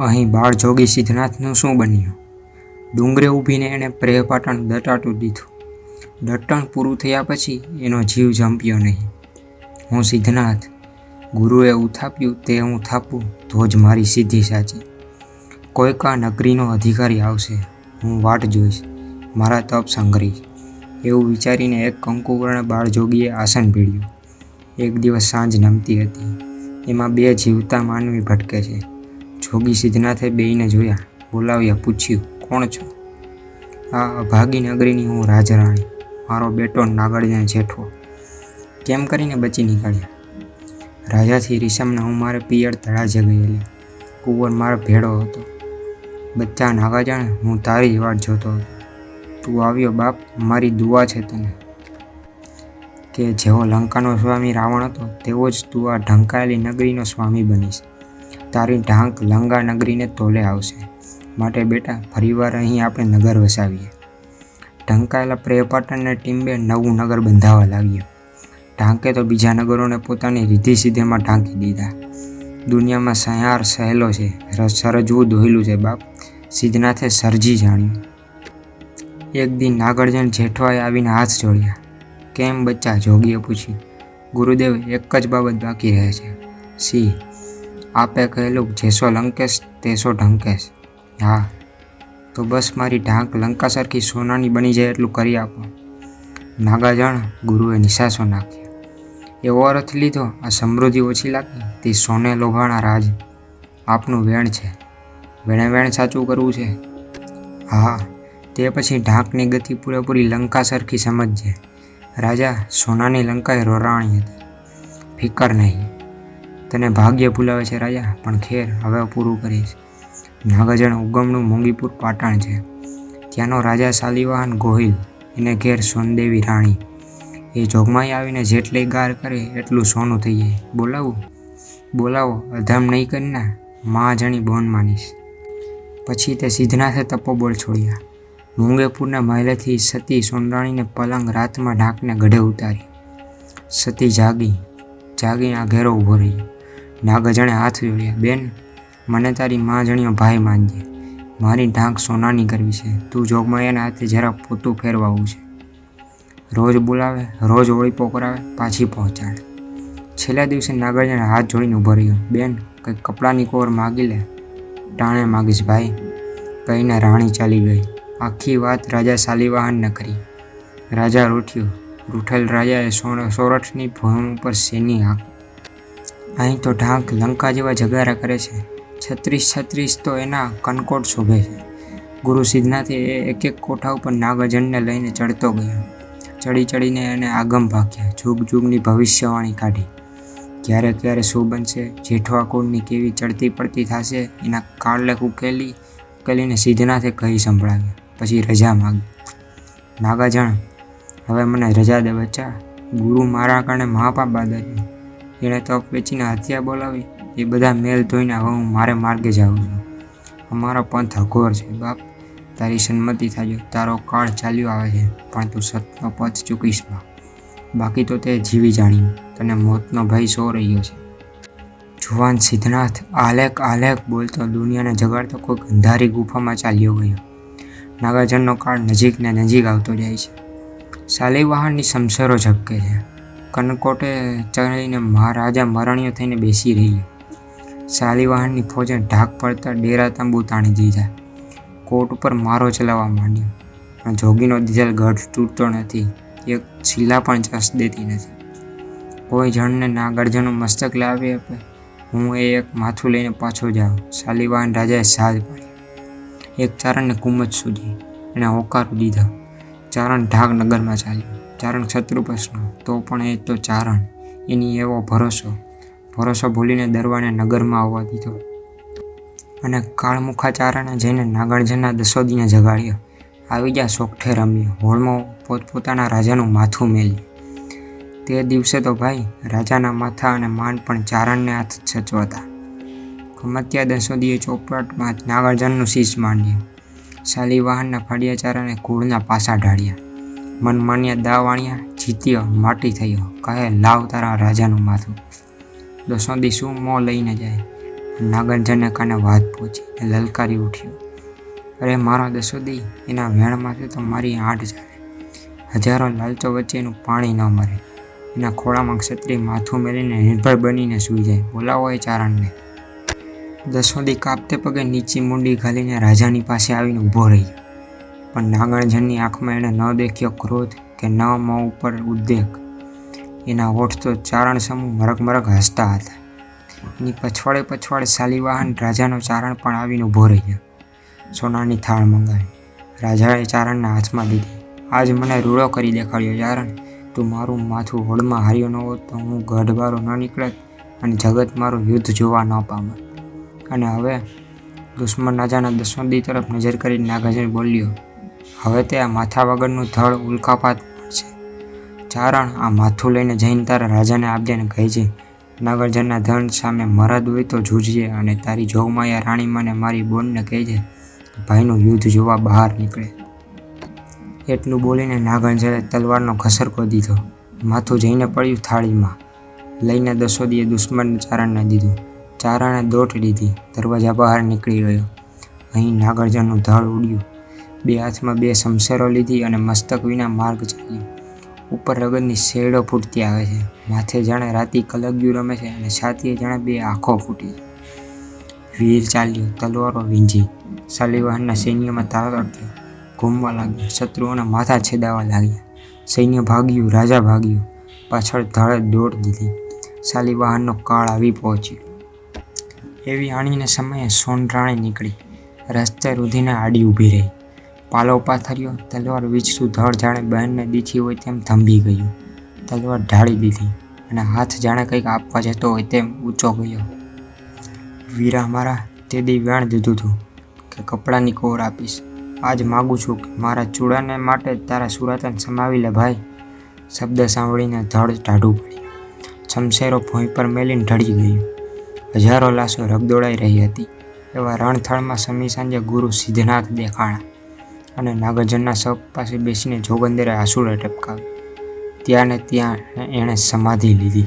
અહીં બાળ જોગી સિદ્ધનાથનું શું બન્યું? ડુંગરે ઊભીને એણે પ્રેહ પાટણ દટાટું દીધું. દટણ પૂરું થયા પછી એનો જીવ જંપ્યો નહીં. હું સિદ્ધનાથ, ગુરુએ ઉથાપ્યું તે હું થાપું તો જ મારી સિદ્ધિ સાચી. કોઈક આ નગરીનો અધિકારી આવશે, હું વાટ જોઈશ, મારા તપ સંગ્રહીશ એવું વિચારીને એક કંકુવર્ણ બાળજોગીએ આસન ભીડ્યું એક દિવસ સાંજ નમતી હતી. એમાં બે જીવતા માનવી ભટકે છે. જોગી સિદ્ધનાથે બેયને જોયા, બોલાવ્યા, પૂછ્યું, કોણ છો? આ અભાગી નગરીની હું રાજરાણી, મારો બેટો નાગડને જેઠો કેમ કરીને બચી નીકળ્યા? રાજાથી રીસમને હું મારે પિયર તળાજે ગયેલી, કુંવર મારો ભેડો હતો. બચ્ચા નાગાજાણે હું તારી વાટ જોતો હતો. તું આવ્યો બાપ, મારી દુઆ છે તને. કે જેવો લંકાનો સ્વામી રાવણ હતો, તેવો જ તું આ ઢંકાયેલી નગરીનો સ્વામી બનીશ. તારી ઢાંક લંગા નગરીને તોલે આવશે. માટે બેટા, ફરીવાર અહીં આપણે નગર વસાવીએ. ઢંકાયેલા પ્રેપાટણને ટીમ્બે નવું નગર બંધાવા લાગ્યું. ઢાંકે તો બીજા નગરોને પોતાની રીધી સીધેમાં ઢાંકી દીધા. દુનિયામાં સયાર સહેલો છે સરજવું દોહેલું છે બાપ. સિદ્ધનાથે સર્જી જાણ્યું. એક દિન નાગરજન જેઠવાએ આવીને હાથ જોડ્યા. કેમ બચ્ચા? જોગીએ પૂછ્યું. ગુરુદેવ, એક જ બાબત બાકી રહે છે. સી આપે કહેલું, જેસો લંકેશ, તેસો ઢંકેશ. હા, તો બસ મારી ઢાંક લંકા સરખી સોનાની બની જાય એટલું કરી આપો. નાગાજણ ગુરુએ નિશાસો નાખ્યો. એવો અર્થ લીધો, આ સમૃદ્ધિ ઓછી લાગી, તે સોને લોભાણા રાજ આપનું વેણ છે. વેણે વેણ સાચું કરવું છે. હા, તે પછી ઢાંકની ગતિ પૂરેપૂરી લંકા સરખી સમજજે. રાજા, સોનાની લંકાએ રોરાણી હતી. ફિકર નહીં. તને ભાગ્ય ભૂલાવે છે રાજા, પણ ખેર હવે પૂરું કરીશ. નાગજણ ઉગમનું મોંગીપુર પાટણ છે. ત્યાંનો રાજા શાલીવાહન ગોહિલ, એને ઘેર સોનદેવી રાણી. એ જોગમાઈ આવીને જેટલી ગાર કરે એટલું સોનું થઈ જાય. બોલાવું, બોલાવો, અધામ નહીં કરીને, માં જણી બોન માનીશ. પછી તે સિદ્ધનાથે તપોબોલ છોડ્યા. મુંગેપુરના મહેલેથી સતી સોનરાણીને પલંગ રાતમાં ઢાંકને ગઢે ઉતારી. સતી જાગી, જાગીને ઘેરો ઊભો રહ્યો નાગજણે હાથ જોડ્યા. બેન, મને તારી માં જણીઓ ભાઈ માનજે. મારી ઢાંક સોનાની કરવી છે. તું જોગમાયાના હાથે જરા પોતું ફેરવાવું છે. રોજ બોલાવે, રોજ ઓળીપો કરાવે, પાછી પહોંચાડે. છેલ્લા દિવસે નાગરજણે હાથ જોડીને ઊભો રહ્યો. બેન કંઈક કપડાની કોર માગી લે. ટાણે માગીશ ભાઈ. કહીને રાણી ચાલી ગઈ. આખી વાત રાજા શાલિવાહનને કરી. રાજા રૂઠ્યો. રૂઠેલ રાજાએ સોરઠની ભૂમ ઉપર સેની હાંક અહીં તો ઢાંક લંકા જેવા જગારા કરે છે. છત્રીસ છત્રીસ તો એના કનકોટ શોભે છે. ગુરુ સિદ્ધનાથે એક એક કોઠા ઉપર નાગજનને લઈને ચડતો ગયો. ચડી ચડીને એને આગમ ભાગ્યા, જુગ જુગની ભવિષ્યવાણી કાઢી. ક્યારે ક્યારે શું બનશે જેઠવા કુળની કેવી ચડતી પડતી થશે, એના કાળલેખ ઉકેલી, ઉકેલીને સિદ્ધનાથે કહી સંભળાવ્યા. પછી રજા માગી. નાગાજણ, હવે મને રજા દે બચ્ચા. ગુરુ મારા કારણે મહાપાપ બાદર્યું એણે તપ વેચીને હત્યા બોલાવી, એ બધા મેલ ધોઈને હવે હું મારે માર્ગે જાઉં છું. અમારો પંથ અઘોર છે, બાપ. તારી સંમતિ થાજો. તારો કાળ ચાલ્યો આવે છે, પણ તું સતનો પથ ચૂકીશ બા બાકી તો તે જીવી જાણ્યું તને મોતનો ભય સો રહ્યો છે. જુવાન સિદ્ધનાથ આલેક આલેક બોલતો દુનિયાને જગાડતો કોઈક અંધારી ગુફામાં ચાલ્યો ગયો. નાગાર્જનનો કાળ નજીક ને નજીક આવતો જાય છે. શાલિવાહનની સમસરો ઝબકે છે. કનકોટે ચઢીને મહારાજા મરણ્યો થઈને બેસી રહ્યો. શાલીવાહનની ફોજે ઢાક પડતા ડેરા તંબુ તાણી દીધા કોટ ઉપર મારો ચલાવવા માંડ્યો. જોગીનો દીધેલ ગઢ તૂટતો નથી. એક શીલા પણ ચસ દેતી નથી. કોઈ જણને નાગરજનું મસ્તક લાવી આપે, હું એ એક માથું લઈને પાછો જાઉં. શાલીવાહન રાજાએ સાજ પાડી. એક ચારણને કુમજ સુધી એને હોકારો દીધો. ચારણ ઢાક નગરમાં ચાલ્યો. ચારણ શત્રુપસનો તો પણ એ તો ચારણ. એની એવો ભરોસો. ભરોસો ભૂલીને દરવાને નગરમાં આવવા દીધો. અને કાળમુખા ચારણે જઈને નાગરજનના દસોદીને જગાડ્યો. આવી ગયા સોગઠે રમ્યો. હોળમાં પોતપોતાના રાજાનું માથું મેલ્યું. તે દિવસે તો ભાઈ, રાજાના માથા અને માન પણ ચારણને હાથ સચવાતા. કમત્યા દસોદીએ ચોપટમાં નાગરજનનું શીશ માંડ્યું. ફાડિયા ચારણે કુળના પાસા ઢાળ્યા. મન દાવાણિયા જીત્યો, માટી થયો. કહે, લાવ તારા રાજાનું માથું. દસોદી શું મોં લઈને જાય? નાગરજને કાને વાત પહોંચી ને લલકારી ઉઠ્યો. અરે, મારા દસોદી, એના વેણમાંથી તો મારી આંટ જાય હજારો લાલચો વચ્ચે એનું પાણી ન મરે. એના ખોળામાં ક્ષત્રિય માથું મેલીને નિર્ભર બનીને સૂઈ જાય. બોલાવો એ ચારણને. દસોદી કાપતે પગે નીચી મુંડી ઘાલીને રાજાની પાસે આવીને ઊભો રહ્યો પણ નાગાર્જનની આંખમાં એણે ન દેખ્યો ક્રોધ કે ન મોં ઉપર ઉદ્વેગ. એના હોઠ તો ચારણ સમૂહ મરક હસતા હતા. એની પછવાડે પછવાડે શાલીવાહન રાજાનો ચારણ પણ આવીને ઊભો રહ્યો સોનાની થાળ મંગાવી. રાજાએ ચારણના હાથમાં દીધી. આજ મને રૂડો કરી દેખાડ્યો ચારણ. તું મારું માથું હોડમાં હાર્યો ન હોત તો હું ગઢબારો ન નીકળત અને જગત મારું યુદ્ધ જોવા ન પામત. અને હવે દુશ્મન રાજાના દસવંદી તરફ નજર કરી નાગાજન બોલ્યો હવે તે આ માથા વગરનું ધળ ઉલ્કાપાત છે. ચારણ આ માથું લઈને જઈને તારા રાજાને આપજે ને કહેજે નગરજનના ધન સામે મરદ હોય તો જૂજજે અને તારી જોગમાયા રાણી મને મારી બોનને કહેજે છે, ભાઈનું યુદ્ધ જોવા બહાર નીકળે. એટલું બોલીને નાગરજને તલવારનો ઘસરકો દીધો. માથું જઈને પડ્યું થાળીમાં. લઈને દસોદીએ દુશ્મન ચારણને દીધું. ચારણે દોટ લીધી. દરવાજા બહાર નીકળી ગયો. અહીં નાગરજનનું ધળ ઉડ્યું. બે હાથમાં બે શમશેરો લીધી અને મસ્તક વિના માર્ગ ચાલ્યો. ઉપર રગતની શેડો ફૂટતી આવે છે. માથે જાણે રાતી કલગ્યું રમે છે અને છાતીએ જાણે બે આંખો ફૂટી. વીર ચાલ્યો, તલવારો વીંજી. શાલીવાહનના સૈન્યમાં તારક્યો ઘૂમવા લાગ્યો. શત્રુઓના માથા છેદાવા લાગ્યા. સૈન્ય ભાગ્યું, રાજા ભાગ્યું. પાછળ ધાળે દોડ દીધી. શાલીવાહનનો કાળ આવી પહોંચ્યો. એવી આણીને સમયે સોનરાણી નીકળી. રસ્તે રૂધીને આડી ઊભી રહી. પાલો પાથર્યો તલવાર વીજતું ધડ જાણે બહેનને દીથી હોય તેમ થંભી ગયું. તલવાર ઢાળી દીધી અને હાથ જાણે કંઈક આપવા જતો હોય તેમ ઊંચો ગયો. વીરા મારા, તે દી વેણ દીધું હતું કે કપડાની કોર આપીશ. આજ માગું છું કે મારા ચૂડાને માટે તારા સુરાતન સમાવી લે ભાઈ. શબ્દ સાંભળીને ધડ ટાઢું પડ્યું. છમશેરો ભોંય પર મેલીને ઢળી ગયું. હજારો લાશો રગદોળાઈ રહી હતી. એવા રણથળમાં સમી સાંજે ગુરુ સિદ્ધનાથ દેખાણા. અને નાગરજનના શબ પાસે બેસીને જોગંદરે આંસુડા ટપકાવ્યું. ત્યાં ને ત્યાં એણે સમાધિ લીધી.